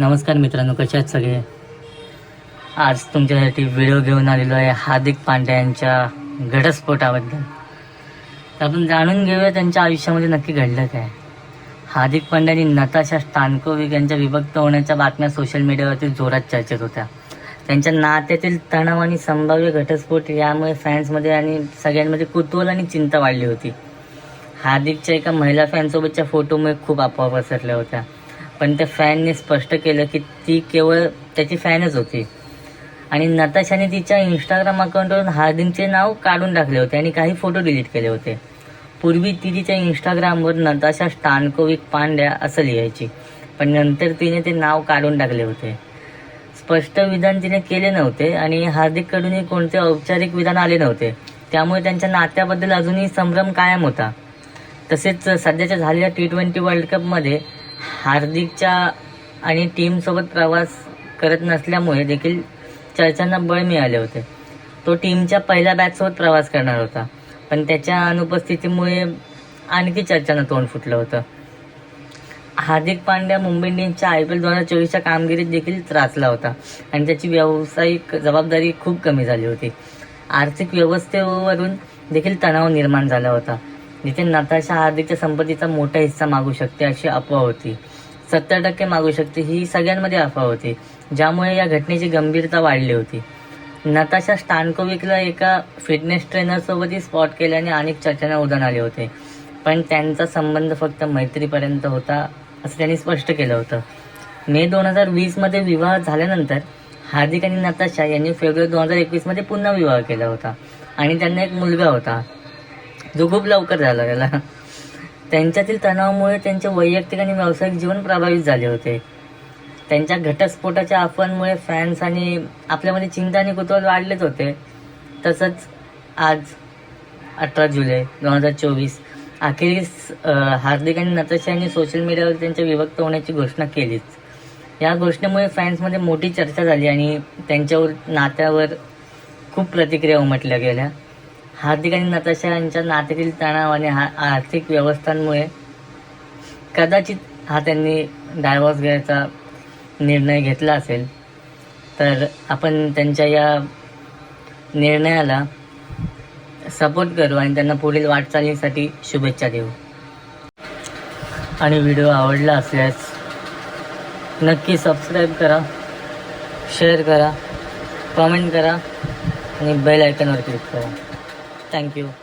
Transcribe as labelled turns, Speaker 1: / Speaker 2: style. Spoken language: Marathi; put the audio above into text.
Speaker 1: नमस्कार मित्रांनो कसे आहेत सगळे? आज तुमच्यासाठी व्हिडिओ घेऊन आलेलो आहे हार्दिक पांड्या यांच्या घटस्फोटाबद्दल. तर आपण जाणून घेऊया त्यांच्या आयुष्यामध्ये नक्की घडलं काय. हार्दिक पांड्या आणि नताशा स्टानकोविक यांच्या विभक्त होण्याच्या बातम्या सोशल मीडियावरती जोरात चर्चेत होत्या. त्यांच्या नात्यातील तणाव आणि संभाव्य घटस्फोट यामुळे फॅन्समध्ये आणि सगळ्यांमध्ये कुतूहल आणि चिंता वाढली होती. हार्दिकच्या एका महिला फॅनसोबतच्या फोटोमुळे खूप अफवा पसरल्या होत्या. पण त्या फॅनने स्पष्ट केलं की ती केवळ त्याची फॅनच होती. आणि नताशाने तिच्या इंस्टाग्राम अकाउंटवरून हार्दिकचे नाव काढून टाकले होते आणि काही फोटो डिलीट केले होते. पूर्वी ती तिच्या इंस्टाग्रामवर नताशा स्टानकोविक पांड्या असं लिहायची. पण नंतर तिने ते नाव काढून टाकले होते. स्पष्ट विधान तिने केले नव्हते आणि हार्दिककडूनही कोणते औपचारिक विधान आले नव्हते. त्यामुळे त्यांच्या नात्याबद्दल अजूनही संभ्रम कायम होता. तसेच सध्याच्या झालेल्या टी ट्वेंटी वर्ल्ड कपमध्ये हार्दिकच्या आणि टीमसोबत प्रवास करत नसल्यामुळे देखील चर्चांना बळ मिळाले होते. तो टीमच्या पहिल्या बॅटसोबत प्रवास करणार होता. पण त्याच्या अनुपस्थितीमुळे आणखी चर्चांना तोंड फुटलं होतं. हार्दिक पांड्या मुंबई इंडियन्सच्या आय पी एल दोन हजार चोवीसच्या कामगिरीत देखील त्रासला होता आणि त्याची व्यावसायिक जबाबदारी खूप कमी झाली होती. आर्थिक व्यवस्थेवरून देखील तणाव निर्माण झाला होता. जिथे नताशा हार्दिकच्या संपत्तीचा मोठा हिस्सा मागू शकते अशी अफवा होती. सत्तर टक्के मागू शकते ही सगळ्यांमध्ये अफवा होती ज्यामुळे या घटनेची गंभीरता वाढली होती. नताशा स्टानकोविकला एका फिटनेस ट्रेनरसोबतही स्पॉट केल्याने अनेक चर्चांना उदाहरण आले होते पण त्यांचा संबंध फक्त मैत्रीपर्यंत होता असं त्यांनी स्पष्ट केलं होतं. मे दोन हजार वीसमध्ये विवाह झाल्यानंतर हार्दिक आणि नताशा यांनी फेब्रुवारी दोन हजार एकवीसमध्ये पुन्हा विवाह केला होता आणि त्यांना एक मुलगा होता. जो खूप लवकर झाला त्याला. त्यांच्यातील तणावामुळे त्यांचे वैयक्तिक आणि व्यावसायिक जीवन प्रभावित झाले होते. त्यांच्या घटस्फोटाच्या अफवांमुळे फॅन्स आणि आपल्यामध्ये चिंता आणि कुतूहल वाढलेच होते. तसंच आज अठरा जुलै दोन हजार चोवीस अखेरीस हार्दिक आणि नताशा यांनी सोशल मीडियावर त्यांच्या विभक्त होण्याची घोषणा केलीच. या घोषणेमुळे फॅन्समध्ये मोठी चर्चा झाली आणि त्यांच्यावर नात्यावर खूप प्रतिक्रिया उमटल्या गेल्या. हार्दिक आणि नताशा यांच्या नात्यातील तणाव आणि हा आर्थिक व्यवस्थांमुळे कदाचित हा त्यांनी डायवॉर्स घ्यायचा निर्णय घेतला असेल तर आपण त्यांच्या या निर्णयाला सपोर्ट करू आणि त्यांना पुढील वाटचालीसाठी शुभेच्छा देऊ. आणि व्हिडिओ आवडला असल्यास नक्की सबस्क्राईब करा शेअर करा कमेंट करा आणि बेल आयकॉनवर क्लिक करा. Thank you.